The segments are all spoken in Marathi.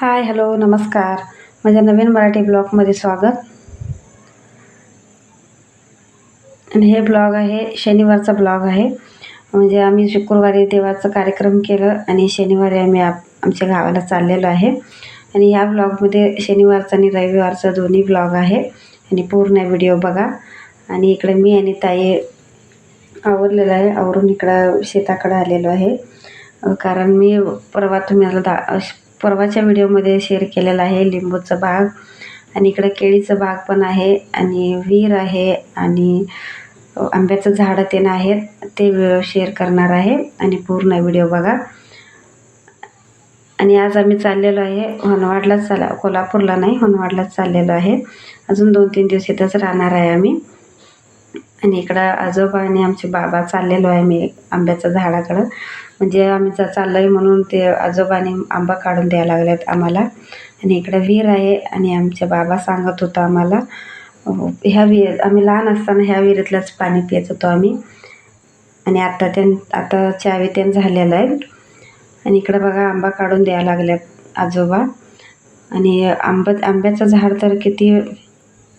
हाय हॅलो नमस्कार. माझ्या नवीन मराठी ब्लॉगमध्ये स्वागत. आणि हे ब्लॉग आहे शनिवारचा ब्लॉग आहे. म्हणजे आम्ही शुक्रवारी देवाचा कार्यक्रम केलं आणि शनिवारी आम्ही आप आमच्या गावाला चाललेलो आहे. आणि ह्या ब्लॉगमध्ये शनिवारचा आणि रविवारचा दोन्ही ब्लॉग आहे. आणि पूर्ण व्हिडिओ बघा. आणि इकडे मी आणि ताई आवरलेलं आहे. आवरून इकडं शेताकडं आलेलो आहे. कारण मी परवा तुम्ही मला दा परवाच्या व्हिडिओमध्ये शेअर केलेला आहे लिंबूचा बाग. आणि इकडं केळीचं बाग पण आहे आणि विहीर आहे आणि आंब्याचं झाडं ते आहेत. ते शेअर करणार आहे आणि पूर्ण व्हिडिओ बघा. आणि आज आम्ही चाललेलो आहे होनवाडलाच चाला कोल्हापूरला नाही होनवाडलाच चाललेलो आहे. अजून दोन तीन दिवस इथंच राहणार आहे आम्ही. आणि इकडं आजोबा आणि आमचे बाबा चाललेलो आहे मी आंब्याच्या झाडाकडं. म्हणजे आम्ही चा चाललो आहे म्हणून ते आजोबाने आंबा काढून द्यायला लागल्यात आम्हाला. आणि इकडं विहीर आहे आणि आमच्या बाबा सांगत होता आम्हाला ह्या विहीर आम्ही लहान असताना ह्या विहिरीतलंच पाणी पित होतो आम्ही. आणि आता त्यां आता चावी त्यां झालेलं आहे. आणि इकडं बघा आंबा काढून द्यायला लागल्यात आजोबा. आणि आंबा आंब्याचं झाड तर किती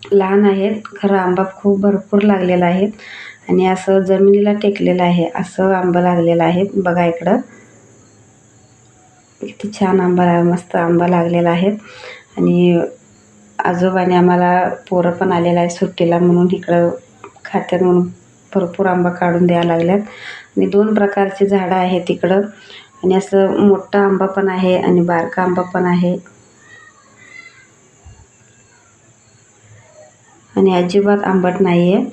लहान आहेत. खरं आंबा खूप भरपूर लागलेला आहे. आणि असं जमिनीला टेकलेलं आहे. असं आंबा लागलेलं आहे बघा इकडं. किती छान आंबा मस्त आंबा लागलेला आहे. आणि आजोबाने आम्हाला पोरं पण आलेलं आहे सुट्टीला म्हणून इकडं खात्यात म्हणून भरपूर आंबा काढून द्यायला लागल्यात. आणि दोन प्रकारची झाडं आहेत इकडं. आणि असं मोठा आंबा पण आहे आणि बारका आंबा पण आहे. आणि अजिबात आंबट नाही आहे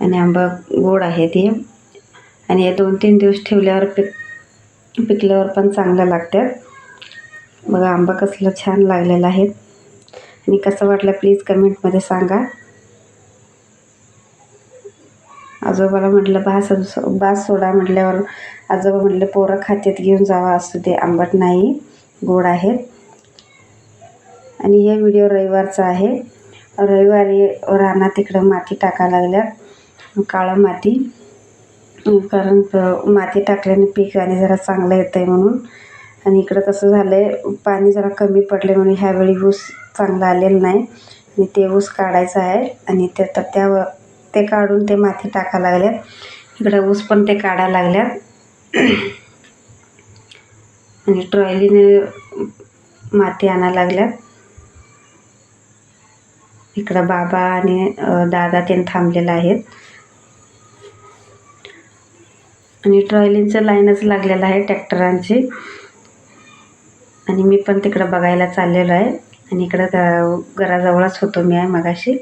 आणि आंबा गोड आहे ते. आणि हे दोन तीन दिवस ठेवल्यावर पिक पिकल्यावर पण चांगल्या लागतात. बघा आंबा कसलं छान लागलेला आहे. आणि कसं वाटलं प्लीज कमेंटमध्ये सांगा. आजोबाला म्हटलं बास बास सोडा म्हटल्यावर आजोबा म्हटलं पोरं खात्यात घेऊन जावा असू दे आंबट नाही गोड आहेत आणि हे व्हिडिओ रविवारचा आहे. रविवारी रानात तिकडं माती टाकायला लागल्यात. काळा माती. कारण माती टाकल्याने पीक आणि जरा चांगलं येतं आहे म्हणून. आणि इकडं कसं झालं आहे पाणी जरा कमी पडले म्हणून ह्यावेळी ऊस चांगला आलेला नाही. आणि ते ऊस काढायचं आहे आणि ते तर त्या ते काढून ते माती टाकायला लागल्यात. इकडं ऊस पण ते काढायला लागल्यात. आणि ट्रॉलीने माती आणायला लागल्यात. इकडं बाबा आणि दादा त्यांनी थांबलेला आहेत. आणि ट्रॉलींचं लाईनच लागलेलं आहे ट्रॅक्टरांची. आणि मी पण तिकडं बघायला चाललेलो आहे. आणि इकडं घराजवळच होतो मी आहे मगाशी.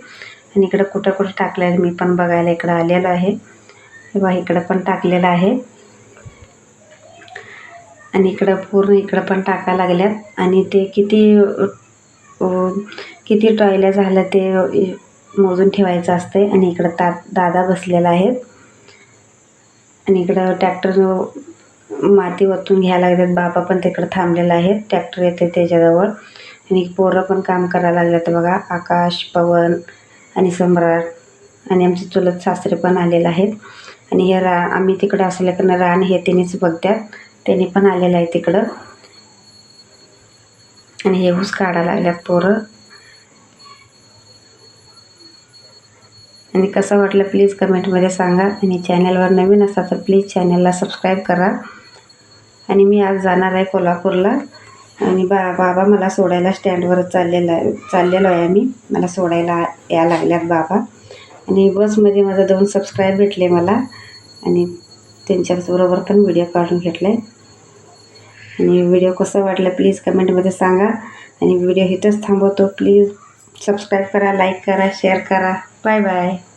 आणि इकडं कुठं कुठं टाकलं आहे मी पण बघायला इकडं आलेलो आहे. किंवा इकडं पण टाकलेलं आहे. आणि इकडं पूर्ण इकडं पण टाकायला लागल्यात. आणि ते किती किती टॉयल्या झालं ते मोजून ठेवायचं असते आणि इकडं ता दादा बसलेला आहे. आणि इकडं ट्रॅक्टर माती ओतून घ्यायला लागतात बाबा पण तिकडं थांबलेला आहे ट्रॅक्टर येते त्याच्याजवळ. आणि पोरं पण काम करायला लागल्यात बघा. आकाश पवन आणि सम्राट आणि आमचे चुलत सासरे पण आलेले आहेत. आणि हे रा आम्ही तिकडं असल्याकडनं रान हे तिनेच बघतात त्यांनी पण आलेलं आहे तिकडं. आणि हे ऊस काढायला लागल्यात पोरं. आणि कसं वाटलं प्लीज कमेंटमध्ये सांगा. आणि चॅनलवर नवीन असा तर प्लीज चॅनलला सबस्क्राईब करा. आणि मी आज जाणार आहे कोल्हापूरला. आणि बा बाबा मला सोडायला स्टँडवर चाललेला आहे. चाललेलो आहे आम्ही. मला सोडायला या लागल्यात बाबा. आणि बसमध्ये माझं दोन सबस्क्राईब भेटले मला. आणि त्यांच्याबरोबर पण व्हिडिओ काढून घेतला आहे आणि व्हिडिओ कसं वाटलं प्लीज कमेंटमध्ये सांगा. आणि व्हिडिओ इथंच थांबवतो. प्लीज सबस्क्राईब करा लाईक करा शेअर करा. Bye bye.